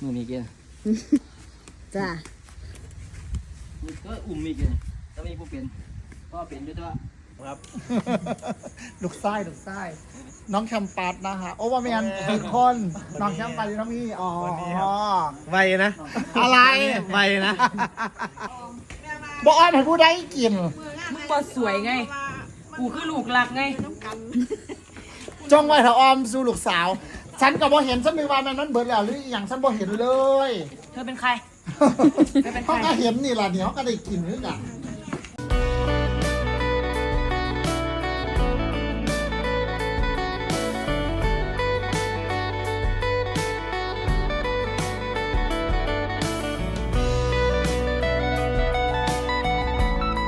มือมีเกณฑ์จ้ามือก็อุ่มมีเกณฑ์ถ้ามีผู้เป็นก็เป็นด้วยตัวครับ ลูกไส้ลูกไส้น้องแคมปัสนะคะโอ้ว่าแมนผิดคนน้องแคมปัสอยู่น้องพี่อ๋อไวนะ อะไรไวนะบอกอ้อนให้ผู้ใดกินมึงบ่สวยไงกูคือลูกหลักไงจงไว้เถอะออมสู่ลูกสาว ฉันก็บ่เห็นฉันนึกว่ามันนั้นเบิดแล้วหรืออหย่างฉันบ่เห็นเลยเธอเป็นใคร ไม่เป็นไร เขาก็เห็นนี่ล่ะเดี๋ยวเขาก็ได้กินด้วยกัน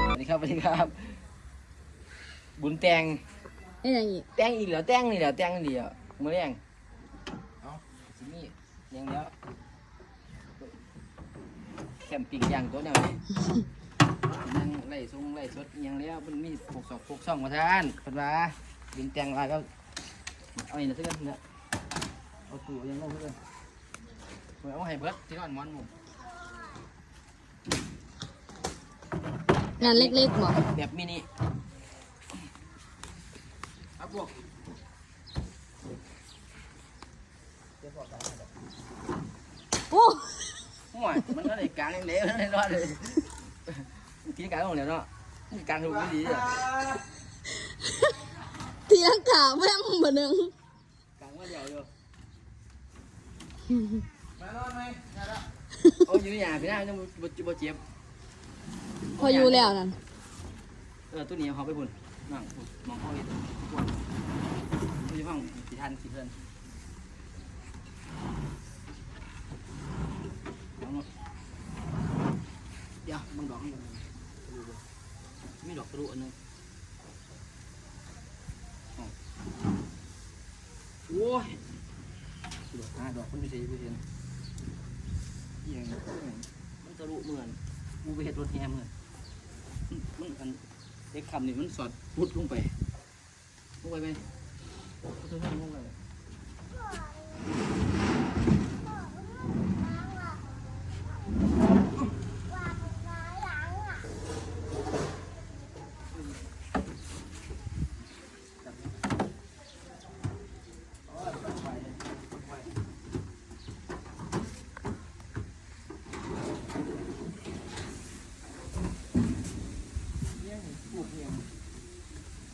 สวัสดีครับสวัสดีครับ บุญแตงไอ้ยังอีกแตงอีกแล้วแตงนี่แหล้วแตงนี่เดียวมือแรงเอ้าสิมี อย่างเดียวแคมปิ้งอย่างตัวเนี่ยนี่ นั่งไล่ทรงไล่สดอหย่างเดียวมันมีพวกสองพวกซ่องมาทานเพิ่นว่าบุญแตงว่าก็เอาอีกนะเพื่อนเนี่ยเอาตู้ยังลงเพื่อนเอาให้เบิดที่นอนหมอนหมุนงานเล็กๆหมอแบบมินิครับพวก โอ้ ห่วยมันก็เลยกลางเหลวๆเลยรอดเลยกินกลางของเหลวเนาะกลางถูกไม่ดีอะเทียงขาแม่งบ่หนึงกลางว่าเดียวอยู่มารอดไหมโอ้ยอยู่ในหยาพี่น้าจะบ่บ่เจ็บพออยู่แล้วนั่นเออตัวนี้เขาไปพุ่นนั่งพุ่นมองเขาเห็นมันจะฟังสิทันสิเพิ่นเอาเนาะ เดี๋ยวมึงดอกนี่ก่อนมีดอกกระดูกอันนึงโอ้ยดอกห้าดอกมันไม่ใช่ผู้เห็นเอียงมันทะลุเหมือนกูไปเห็ดรถแฮมเหมือนมันมันอันเด็กคำนี่มันสอดพุดลงไปลงไปไหมพุดลงไปลงไป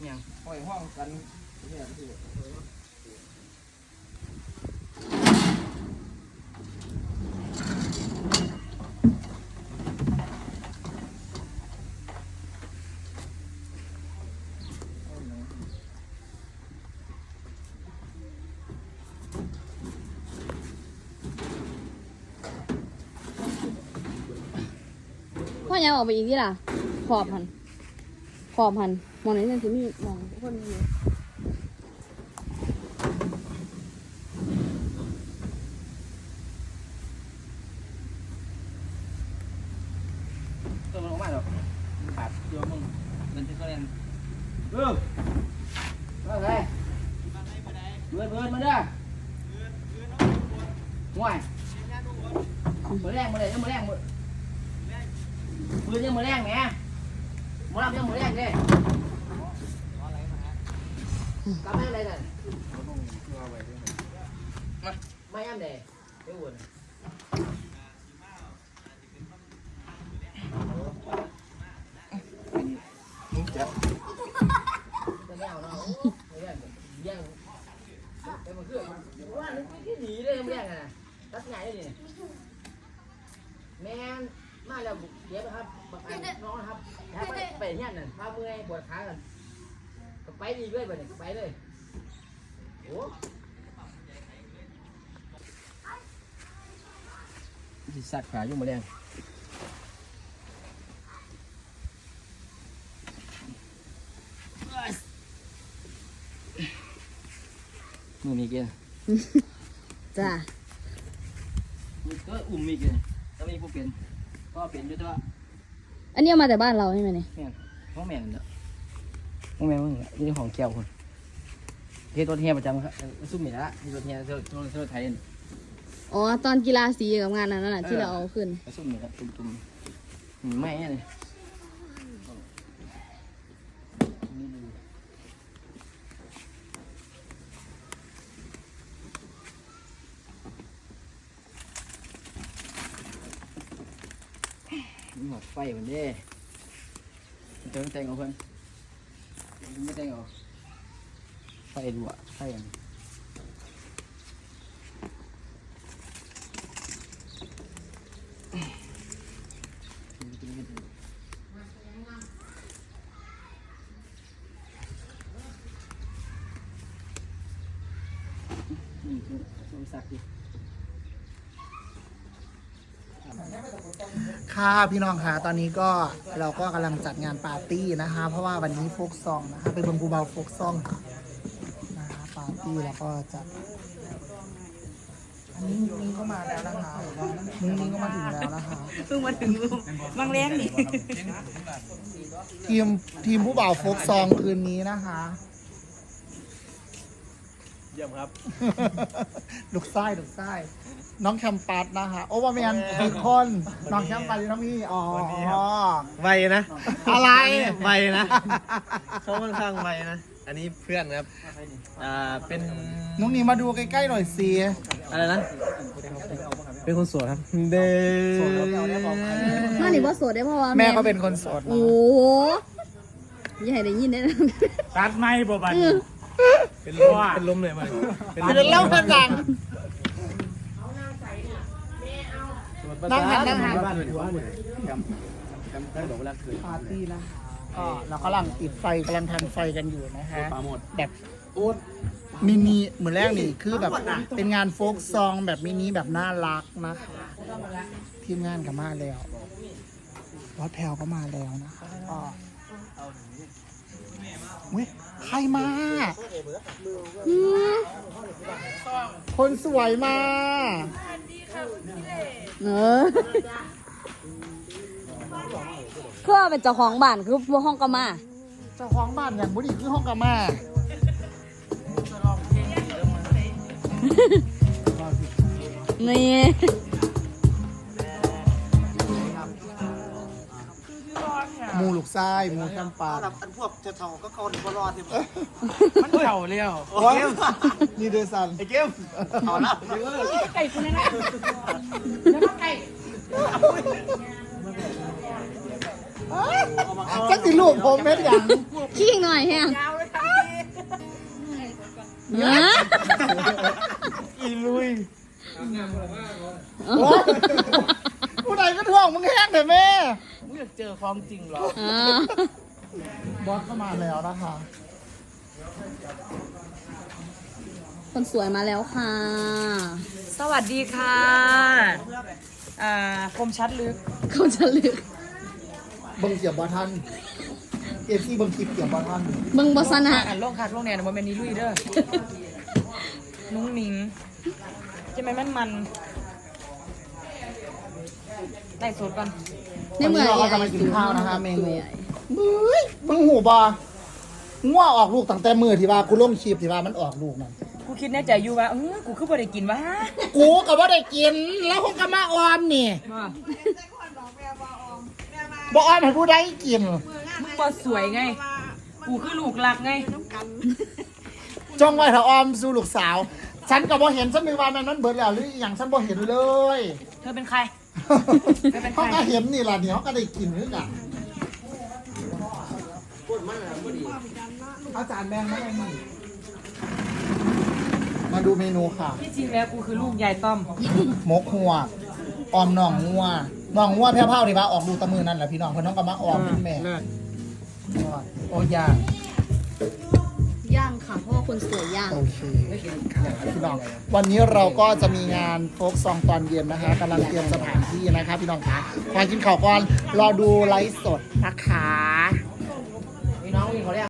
เนี่ยปล่อยห้อง กันเนี่ยที่พ่อยังออกไปอีกที่ล่ะ ขอบหัน ขอบหัน มองไหนนั่นสิมีมองคนอยู่ตัวมันออกมาหรอกบาดเดียวมึงเงินที่เขาเรียนเออว่าไงเบิดเบิดมาเด้อห่วยมือแรงมือแรงยังมือแรงมือมือยังมือแรงแหมมือรับยังมือแรงเด้ กลับมาอะไรนั่นมาไม่ยังเด้ไม่วุ่นจะไม่เอาเนาะไม่ได้แย่งไปมาเพื่อนว่านึกไม่หนีเลยไม่แย่งอะตัดไงเลยแม่มาแล้วเดี๋ยวครับบักอันน้องครับถ้าไปไปเฮียนนั่นพาเมื่อยปวดขากัน ไปอีกเลยไปเนี่ยไปเลยโอ้สัตว์ขายุ่งมาแรงมือมีเกณฑ์จ้ามือก็อุ่มมีเกณฑ์ถ้ามีผู้เป็นก็เป็นด้วยตัวอันนี้เอามาแต่บ้านเราใช่ไหมเนี่ยแม่นห้องแม่นเด้อห้ องแม่นมึงอะนี่ของแก้วคนเฮ็ดรถเฮียประจำครับเอ่อซุ่มนี่ละเฮ็ดรถเฮียเที่ยวเที่ยวเที่ยวไทยนี่อ๋อตอนกีฬาสีกับงานนั้นน่ะที่เราเอาขึ้นไปซุ่มนี่ครับตุ่มๆอืมไม่เนี่ยนี่มีหมดไฟมันเด้เติมแต่งเอาเพิ่น ไม่แต่งเอาไฟดูอะไฟอันนี้ นี่ คือสมศักดิ์ดิค่ะพี่น้องค่ะตอนนี้ก็เราก็กำลังจัดงานปาร์ตี้นะคะ เพราะว่าวันนี้โฟกซองนะคะเป็นเบิงกูเบาโฟกซองนะคะปาร์ตี้แล้วก็จัดอันนี้นุ้งนิ้งก็มาแล้วนะคะนุ้งนิ้งก็มาถึงแล้วนะคะเพิ่งมาถึงบางแรงนี่ทีมทีมผู้บ่าวโฟกซองคืนนี้นะคะ เยี่ยมครับ ลูกไส้ลูกไส้น้องแคมปัสนะคะโอ้ว่าแมนอีกคนน้องแคมปัสอยู่น้องพี่อ๋อไวนะ อะไร ไวนะ เขาค่อนข้างไวนะ อันนี้เพื่อนครับ อ่า เป็น น้องนี่มาดูใกล้ๆหน่อยสิอะไรนะ เป็นคนสวยครับ เด้น่าหนิว่าโสดได้เพราะว่าแม่ก็เป็นคนโสดโอ้โหอย่าให้ได้ยินได้นะ ตัดไม่บ่บัน เป็นลมเป็นลมเลยมันเป็นเป็นเล่าเป็นหลังนั่งหันนั่งหันบ้านเป็นหัวหมดปาร์ตี้นะก็เรากำลังติดไฟกำลังทำไฟกันอยู่นะฮะแบบมินิเหมือนแรกนี่คือแบบเป็นงานโฟกซองแบบมินิแบบน่ารักนะคะทีมงานก็มาแล้ววัดแพลวก็มาแล้วนะคะก็เว้ย ใครมาคนสวยมาเออคือว่าเป็นเจ้าของบ้านคือพวกห้องก็มา เจ้าของบ้านอย่างบุรีคือห้องกามานี่ หมูลูกไส้หมูแคมปาอันพวกจะเท่าก็เขาถึงรอดที่มันเข่าเลี้ยวนี่เดซันไอ้เกมเอาละไก่คุณนะแล้วก็ไก่จักสิลูกผมเม็ดอย่างขี้หน่อยแฮงยาวเลยทันทีเนอะอีลุยโอ๊ยผู้ใดก็ท่วงมึงแห้งแต่แม่มึงอยากเจอความจริงเหรอ อ่าบอสก็มาแล้วนะคะคนสวยมาแล้วค่ะ สวัสดีค่ะอ่าคมชัดลึก เขาจะลึกเบังเกียบบอทันเอฟซีเบังคลิปเกียบบอทันมึงบสนะ อ่านโลกคักโลกแนนว่าแมนนี่ลุยเด้อ นุ้งนิงใช่ไหมมันมัน ไล่สดก่อนในเมืองวันนี้เราก็จะมากินข้าวนะคะเมนูมึงมึงหูบอง่วออกลูกตั้งแต่มือที่ว่ากูลงคลิปที่ว่ามันออกลูกนั่นกูคิดแน่ใจอยู่ว่าเออกูคือบ่ได้กินวะกูก็ว่าได้กิน แล้วคงก็มาออมนี่บอออมให้ผู้ใดกินมึงบ่สวยไง กูคือลูกหลักไงจงไว้ถ้าออมสู่ลูกสาว ฉันก็บ่เห็นฉันมีว่ามันนั้นเบิดแล้วหรืออหย่างฉันบ่เห็นเลย เธอเป็นใครไม่ เป็นไรเขาก็เห็นนี่ล่ะเดี๋ยวก็ได้กินด้วยกันอาจารย์แบงค์ไม่ได้นี่มาดูเมนูค่ะ ที่จริงแล้วกูคือลูกยายต้อมมกหัวออมหน่องงัวหน่องงัวแพ้วๆที่ว่าออกดูตะมือนั่นแหละพี่น้องเพื่อนน้องก็มาออมเป็นแม่โอ้ยากย่าง คนสวยย่าง โอเคค่ะพี่น้อง วันนี้เราก็จะมีงานโฟกซองตอนเย็นนะคะกำลังเตรียมสถานที่นะคะพี่น้องคะขอกินข้าวก่อนรอดูไลฟ์สดนะคะ